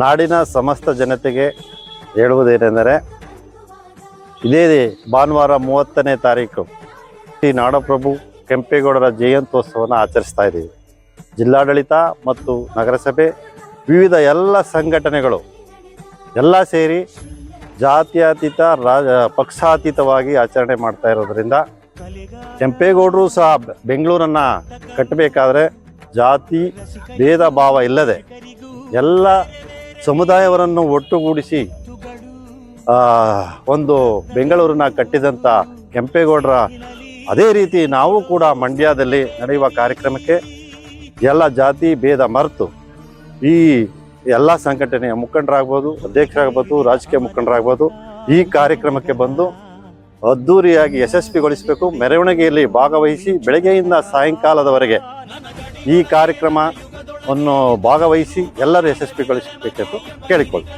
ನಾಡಿನ ಸಮಸ್ತ ಜನತೆಗೆ ಹೇಳುವುದೇನೆಂದರೆ, ಇದೇ ಭಾನುವಾರ ಮೂವತ್ತನೇ ತಾರೀಕು. ಶ್ರೀ ನಾಡಪ್ರಭು ಕೆಂಪೇಗೌಡರ ಜಯಂತ್ಯೋತ್ಸವವನ್ನು ಆಚರಿಸ್ತಾ ಇದ್ದೀವಿ. ಜಿಲ್ಲಾಡಳಿತ ಮತ್ತು ನಗರಸಭೆ ವಿವಿಧ ಎಲ್ಲ ಸಂಘಟನೆಗಳು ಎಲ್ಲ ಸೇರಿ ಜಾತ್ಯತೀತ ರಾಜ ಪಕ್ಷಾತೀತವಾಗಿ ಆಚರಣೆ ಮಾಡ್ತಾ ಇರೋದರಿಂದ ಕೆಂಪೇಗೌಡರು ಸಹ ಬೆಂಗಳೂರನ್ನು ಕಟ್ಟಬೇಕಾದ್ರೆ ಜಾತಿ, ಭೇದ ಭಾವ ಇಲ್ಲದೆ ಎಲ್ಲ ಸಮುದಾಯವರನ್ನು ಒಟ್ಟುಗೂಡಿಸಿ ಒಂದು ಬೆಂಗಳೂರನ್ನ ಕಟ್ಟಿದಂಥ ಕೆಂಪೇಗೌಡರ, ಅದೇ ರೀತಿ ನಾವು ಕೂಡ ಮಂಡ್ಯದಲ್ಲಿ ನಡೆಯುವ ಕಾರ್ಯಕ್ರಮಕ್ಕೆ ಎಲ್ಲ ಜಾತಿ ಭೇದ ಮರೆತು, ಈ ಎಲ್ಲ ಸಂಘಟನೆಯ ಮುಖಂಡರಾಗ್ಬೋದು, ಅಧ್ಯಕ್ಷರಾಗ್ಬೋದು, ರಾಜಕೀಯ ಮುಖಂಡರಾಗ್ಬೋದು, ಈ ಕಾರ್ಯಕ್ರಮಕ್ಕೆ ಬಂದು ಅದ್ಧೂರಿಯಾಗಿ ಯಶಸ್ವಿಗೊಳಿಸಬೇಕು, ಮೆರವಣಿಗೆಯಲ್ಲಿ ಭಾಗವಹಿಸಿ, ಬೆಳಗ್ಗೆಯಿಂದ ಸಾಯಂಕಾಲದವರೆಗೆ ಈ ಕಾರ್ಯಕ್ರಮವನ್ನು ಭಾಗವಹಿಸಿ ಎಲ್ಲರೂ ಯಶಸ್ವಿಗೊಳಿಸಬೇಕೆಂದು ಕೇಳಿಕೊಳ್ಳಿ.